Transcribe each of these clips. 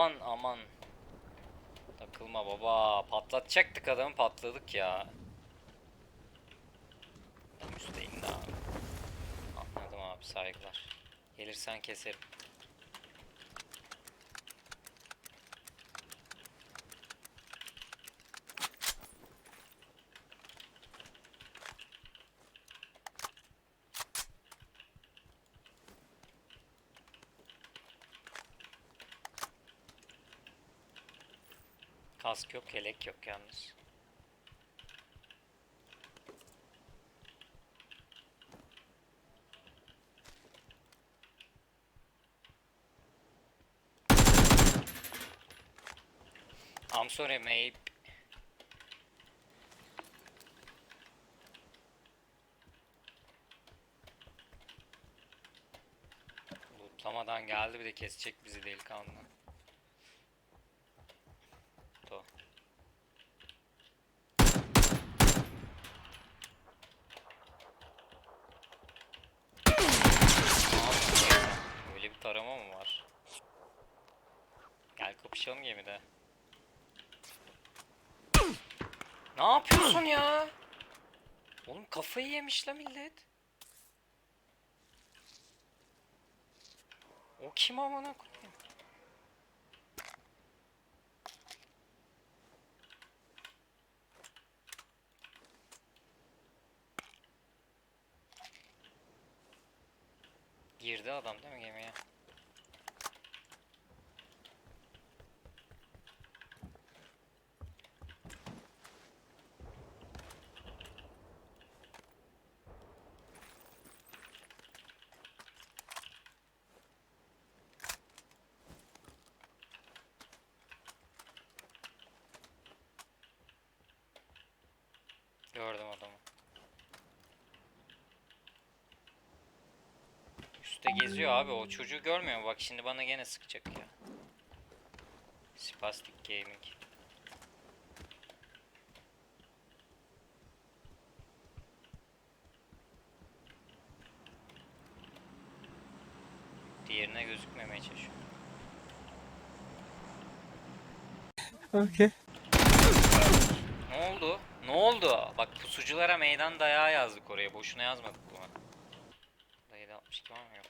Aman aman. Takılma baba. Patlatacaktık adamı patladık ya. İndi abi. Anladım abi saygılar. Gelirsen keserim. Kask yok, yelek yok yalnız. I'm sorry mate. Lootlamadan geldi bir de kesecek bizi delikanlı. Tarama mı var? Gel kapışalım gemide. Ne yapıyorsun ya? Oğlum kafayı yemiş la millet. O kim amına koyayım? Girdi adam değil mi gemiye? Gördüm adamı. Üste geziyor abi o çocuğu görmüyor mu? Bak şimdi bana gene sıkacak ya. Spastic Gaming. Diğerine gözükmemeye çalışıyor. Okay. Ne oldu? Ne oldu? Bak pusuculara meydan dayağı yazdık oraya. Boşuna yazmadık bunu. Dayı da 62 var mı? Yok.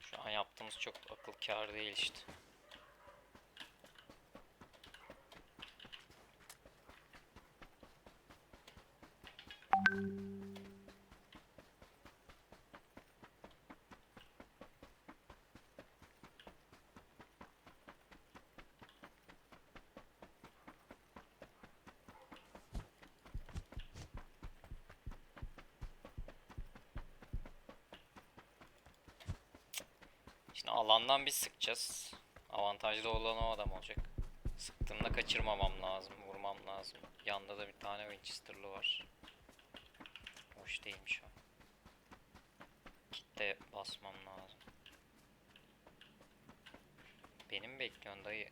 Şu an yaptığımız çok akıl kâr değil işte. Şimdi alandan biz sıkacağız. Avantajlı olan o adam olacak. Sıktığımda kaçırmamam lazım, vurmam lazım. Yanda da bir tane Winchester'lı var. Hoş değilmiş o. Kitle basmam lazım. Beni mi bekliyorsun dayı?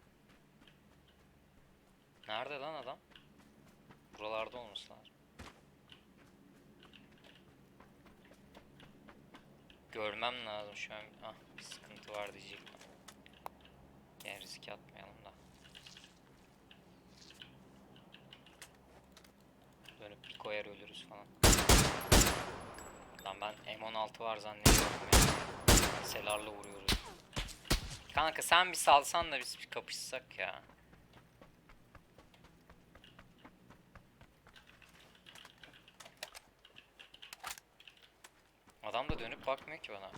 Nerede lan adam? Buralarda olması lazım. Görmem lazım şu an. Ah bir sıkıntı var diyecektim. Yani riske atmayalım da. Dönüp bir koyar ölürüz falan. Lan ben M16 var zannediyorum ya. Selarla vuruyoruz. Kanka sen bir salsan da biz bir kapışsak ya. Adam da dönüp bakmıyor ki bana.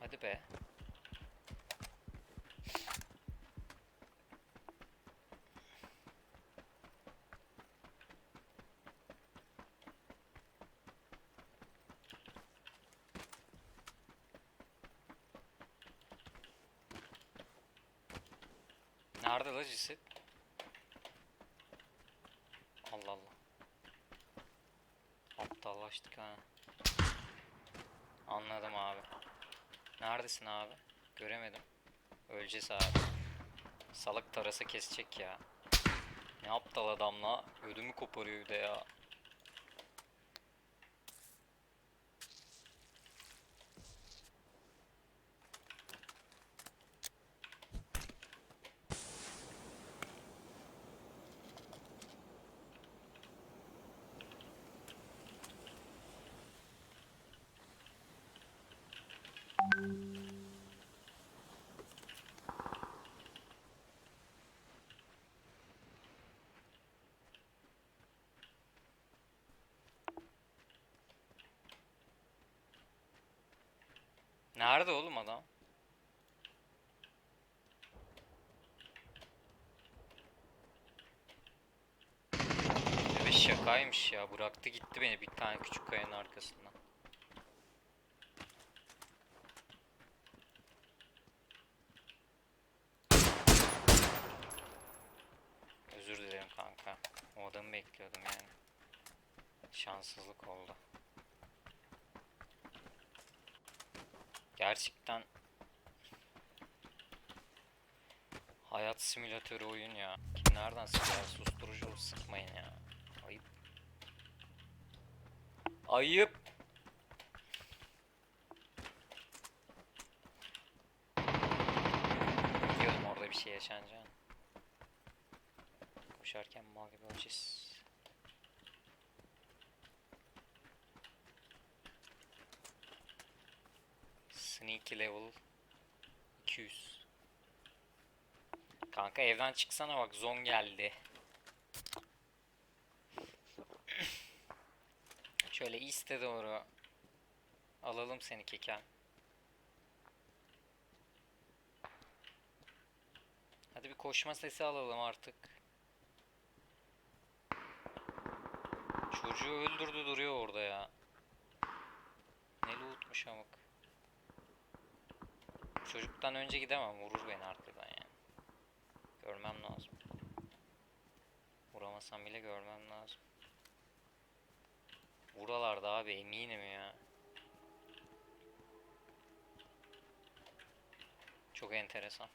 Hadi be. Nerede la ceset? Allah Allah. Aptallaştık ha. Anladım abi. Neredesin abi? Göremedim. Öleceğiz abi. Salak tarası kesecek ya. Ne aptal adamla ödümü koparıyor de ya. Nerede oğlum adam? Evet şakaymış ya. Bıraktı gitti beni bir tane küçük kayanın arkasından. Adamı bekliyordum yani. Şanssızlık oldu. Gerçekten hayat simülatörü oyun ya. Kim nereden sıkar? Susturucu sıkmayın ya. Ayıp. Ayıp. Biliyordum orada bir şey yaşanacağını. Koşarken mal gibi öleceğiz. Sneaky level 200. Kanka evden çıksana bak zon geldi. Şöyle iste doğru alalım seni keken. Hadi bir koşma sesi alalım artık. Çocuğu öldürdü duruyor orada ya. Ne lootmuş amık. Çocuktan önce gidemem. Vurur beni arkadan yani. Görmem lazım. Vuramasam bile görmem lazım. Buralarda abi eminim ya. Çok enteresan.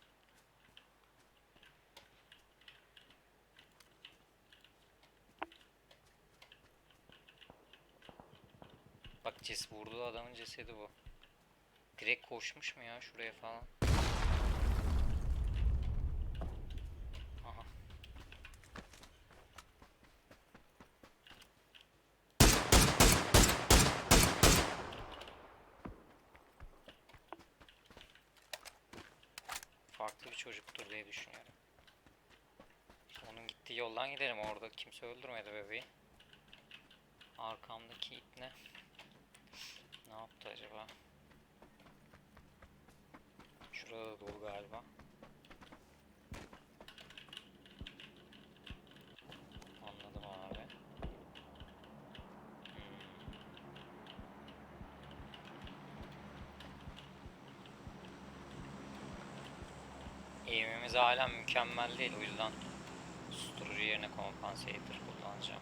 Bak ces vurduğu adamın cesedi bu. Direkt koşmuş mu ya şuraya falan? Farklı bir çocuktur diye düşünüyorum. Onun gittiği yoldan gidelim. Orada kimse öldürmedi bebeği. Arkamdaki it ne? Yaptı acaba? Şurada da dolu galiba. Anladım abi. Hmm. Eğimimiz hala mükemmel değil o yüzden susturucu yerine compensator kullanacağım.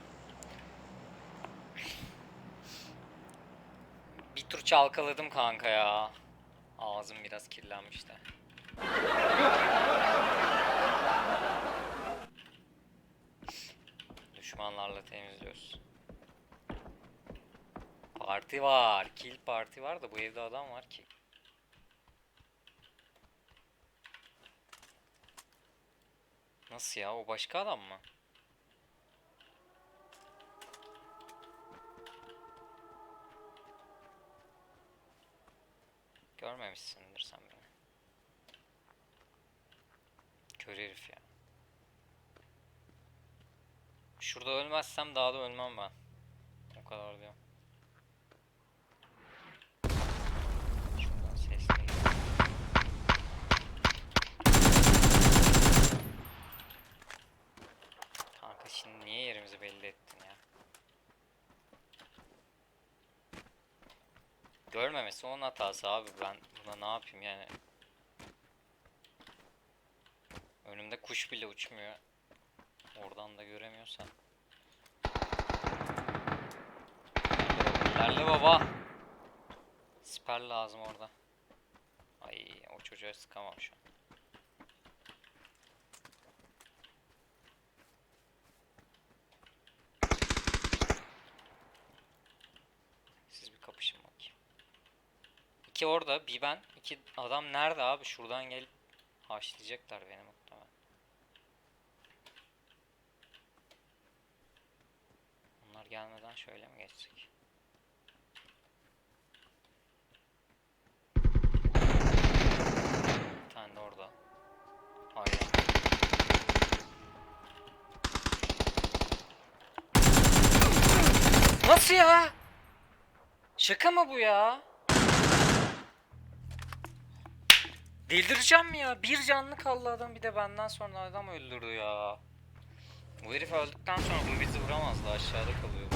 Bir tur çalkaladım kanka ya. Ağzım biraz kirlenmiş de. Düşmanlarla temizliyoruz. Parti var. Kill parti var da bu evde adam var ki. Nasıl ya? O başka adam mı? Görmemişsindir sen beni. Kör herif ya. Şurada ölmezsem daha da ölmem ben. O kadar diyorum. Şuradan şimdi niye yerimizi belli ettin ya? Görmemesi onun hatası abi ben buna ne yapayım yani. Önümde kuş bile uçmuyor. Oradan da göremiyorsan. İlerle baba. Siper lazım orada. Ay o çocuğa sıkamam şu an. İki orada, bir ben. iki adam nerede abi? Şuradan gelip haşlayacaklar beni muhtemelen. Onlar gelmeden şöyle mi geçsek? Bir tane de orada. Aynen. Nasıl ya? Şaka mı bu ya? Delireceğim ya? Bir canlı kaldı adam bir de benden sonra adam öldürdü ya. Bu herif öldükten sonra bu bizi vuramazdı aşağıda kalıyor.